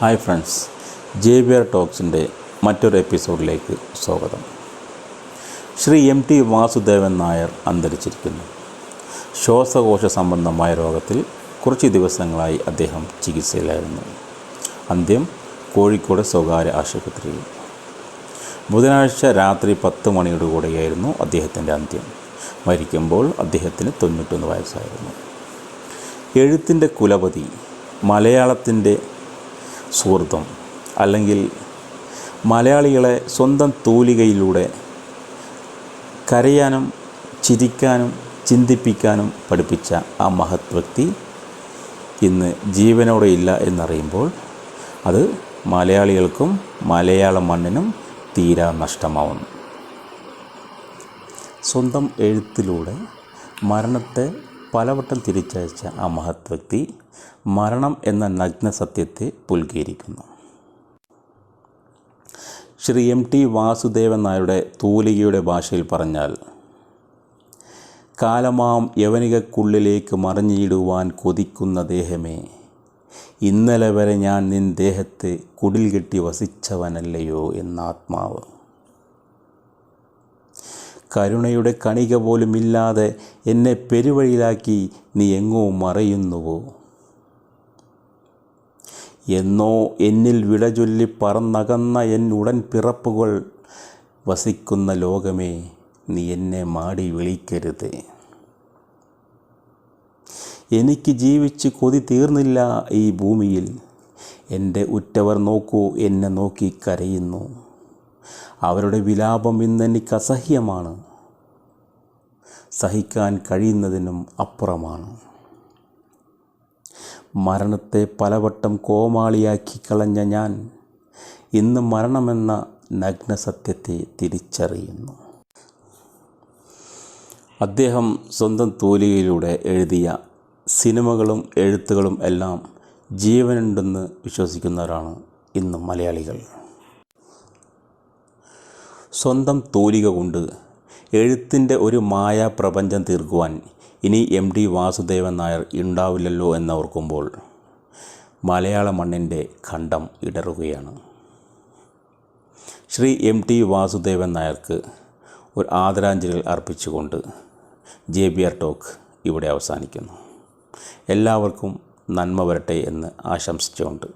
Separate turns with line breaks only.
Hi friends J B R ടോക്സിന്റെ മറ്റൊരു എപ്പിസോഡിലേക്ക് സ്വാഗതം. ശ്രീ എം ടി വാസുദേവൻ നായർ അന്തരിച്ചിരിക്കുന്നു. ശ്വാസകോശ സംബന്ധമായ രോഗത്തിൽ കുറച്ച് ദിവസങ്ങളായി അദ്ദേഹം ചികിത്സയിലായിരുന്നു. അന്ത്യം കോഴിക്കോട് സ്വകാര്യ ആശുപത്രിയിൽ. ബുധനാഴ്ച രാത്രി പത്ത് മണിയോടുകൂടിയായിരുന്നു അദ്ദേഹത്തിന്റെ അന്ത്യം. മരിക്കുമ്പോൾ അദ്ദേഹത്തിന് തൊണ്ണൂറ്റൊന്ന് വയസ്സായിരുന്നു. എഴുത്തിന്റെ കുലപതി മലയാളത്തിന്റെ സുഹൃത്തും അല്ലെങ്കിൽ മലയാളികളെ സ്വന്തം തൂലികയിലൂടെ കരയാനും ചിരിക്കാനും ചിന്തിപ്പിക്കാനും പഠിപ്പിച്ച ആ മഹത് വ്യക്തി ഇന്ന് ജീവനോടെ ഇല്ല എന്നറിയുമ്പോൾ അത് മലയാളികൾക്കും മലയാള മണ്ണിനും തീരാ നഷ്ടമാവുന്നു. സ്വന്തം എഴുത്തിലൂടെ മരണത്തെ പലവട്ടം തിരിച്ചയച്ച ആ മഹത് വ്യക്തി മരണം എന്ന നഗ്ന സത്യത്തെ പുൽകിയിരിക്കുന്നു ശ്രീ എം ടി വാസുദേവൻ നായരുടെ തൂലികയുടെ ഭാഷയിൽ പറഞ്ഞാൽ കാലമാം യവനികക്കുള്ളിലേക്ക് മറിഞ്ഞിടുവാൻ കൊതിക്കുന്ന ദേഹമേ ഇന്നലെ വരെ ഞാൻ നിൻ ദേഹത്തെ കുടിൽ കെട്ടി വസിച്ചവനല്ലയോ എന്ന ആത്മാവ് കരുണയുടെ കണിക പോലും ഇല്ലാതെ എന്നെ പെരുവഴിയിലാക്കി നീ എങ്ങോ മറയുന്നുവോ? എന്നോ എന്നിൽ വിടചൊല്ലി പറന്നകന്ന എൻ ഉടൻ പിറപ്പുകൾ വസിക്കുന്ന ലോകമേ നീ എന്നെ മാടി വിളിക്കരുത്. എനിക്ക് ജീവിച്ച് കൊതി തീർന്നില്ല ഈ ഭൂമിയിൽ. എന്റെ ഉറ്റവർ നോക്കൂ എന്നെ നോക്കി കരയുന്നു. അവരുടെ വിലാപം ഇന്നെനിക്ക് അസഹ്യമാണ്. സഹിക്കാൻ കഴിയുന്നതിനും അപ്പുറമാണ്. മരണത്തെ പലവട്ടം കോമാളിയാക്കി കളഞ്ഞ ഞാൻ ഇന്ന് മരണമെന്ന നഗ്നസത്യത്തെ തിരിച്ചറിയുന്നു. അദ്ദേഹം സ്വന്തം തൂലികയിലൂടെ എഴുതിയ സിനിമകളും എഴുത്തുകളും എല്ലാം ജീവനുണ്ടെന്ന് വിശ്വസിക്കുന്നവരാണ് ഇന്ന് മലയാളികൾ. സ്വന്തം തൂലിക കൊണ്ട് എഴുത്തിന്റെ ഒരു മായാ പ്രപഞ്ചം തീർക്കുവാൻ ഇനി എം ഡി വാസുദേവൻ നായർ ഉണ്ടാവില്ലല്ലോ എന്നോർക്കുമ്പോൾ മലയാള മണ്ണിന്റെ ഖണ്ഡം ഇടറുകയാണ്. ശ്രീ എം ടി വാസുദേവൻ നായർക്ക് ഒരു ആദരാഞ്ജലികൾ അർപ്പിച്ചുകൊണ്ട് ജെ ബി ആർ ടോക്ക് ഇവിടെ അവസാനിക്കുന്നു. എല്ലാവർക്കും നന്മ വരട്ടെ എന്ന് ആശംസിച്ചുകൊണ്ട്